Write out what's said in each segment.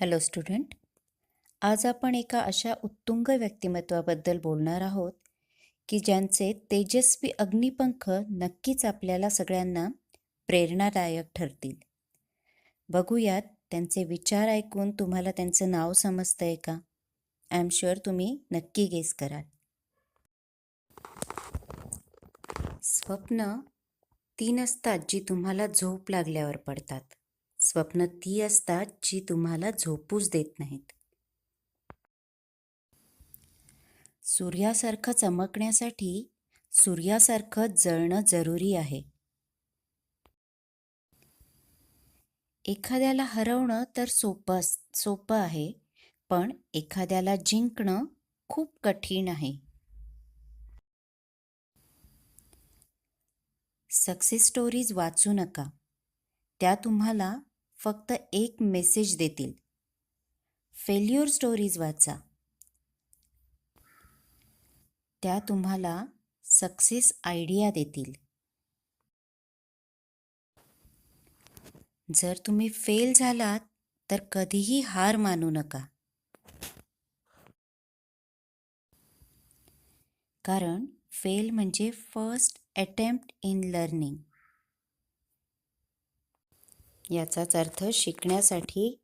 Hello student. आज आपण एका अशा उत्तुंग व्यक्तिमत्वाबद्दल बोलणार आहोत की ज्यांचे तेजस्वी अग्निपंख नक्कीच आपल्याला सगळ्यांना प्रेरणादायक ठरतील. बघूयात त्यांचे विचार ऐकून तुम्हाला त्यांचं नाव समजतं आहे का? आय एम शुअर तुम्ही नक्की गेस कराल. स्वप्न तीन असतात जी तुम्हाला झोप लागल्यावर पडतात. स्वप्न ती असतात जी तुम्हाला झोपूच देत नाहीत. सूर्यासारखं चमकण्यासाठी सूर्यासारखं जळणं जरुरी आहे. एखाद्याला हरवणं तर सोपं सोपं आहे पण एखाद्याला जिंकणं खूप कठीण आहे. सक्सेस स्टोरीज वाचू नका. त्या तुम्हाला फक्त एक मेसेज देतील. फेल्युअर स्टोरीज वाचा. त्या तुम्हाला सक्सेस आयडिया देतील. जर तुम्ही फेल झालात तर कधीही हार मानू नका. कारण फेल म्हणजे फर्स्ट अटेम्प्ट इन लर्निंग याचाच अर्थ शिकण्यासाठी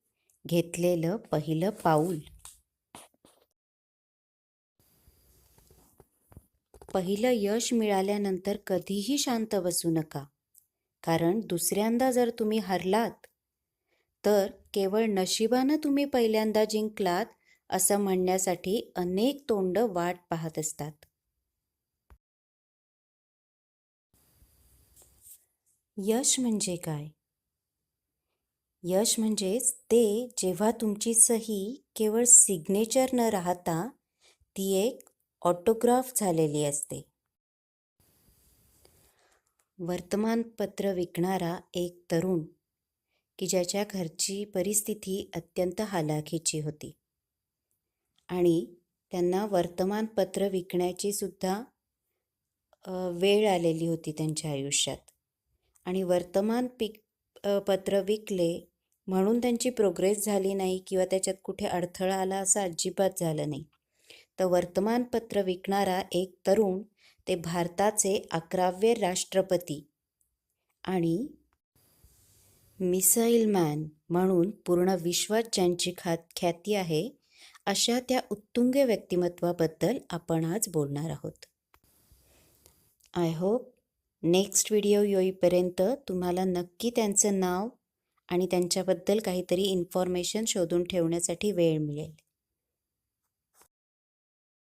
घेतलेलं पहिलं पाऊल. पहिलं यश मिळाल्यानंतर कधीही शांत बसू नका. कारण दुसऱ्यांदा जर तुम्ही हरलात तर केवळ नशिबानं तुम्ही पहिल्यांदा जिंकलात असं म्हणण्यासाठी अनेक तोंड वाट पाहत असतात. यश म्हणजे काय? यश म्हणजेच ते जेव्हा तुमची सही केवळ सिग्नेचर न राहता ती एक ऑटोग्राफ झालेली असते. वर्तमानपत्र विकणारा एक तरुण की ज्याच्या घरची परिस्थिती अत्यंत हालाखीची होती. आणि त्यांना वर्तमानपत्र विकण्याची सुद्धा वेळ आलेली होती त्यांच्या आयुष्यात. आणि वर्तमान पिक पत्र विकले म्हणून त्यांची प्रोग्रेस झाली नाही किंवा त्याच्यात कुठे अडथळा आला असं अजिबात झालं नाही. तर वर्तमानपत्र विकणारा एक तरुण ते भारताचे अकरावे राष्ट्रपती आणि मिसाईल मॅन म्हणून पूर्ण विश्वात ज्यांची खात ख्याती आहे अशा त्या उत्तुंग व्यक्तिमत्वाबद्दल आपण आज बोलणार आहोत. आय होप नेक्स्ट व्हिडिओ येईपर्यंत तुम्हाला नक्की त्यांचं नाव आणि त्यांच्याबद्दल काहीतरी इन्फॉर्मेशन शोधून ठेवण्यासाठी वेळ मिळेल.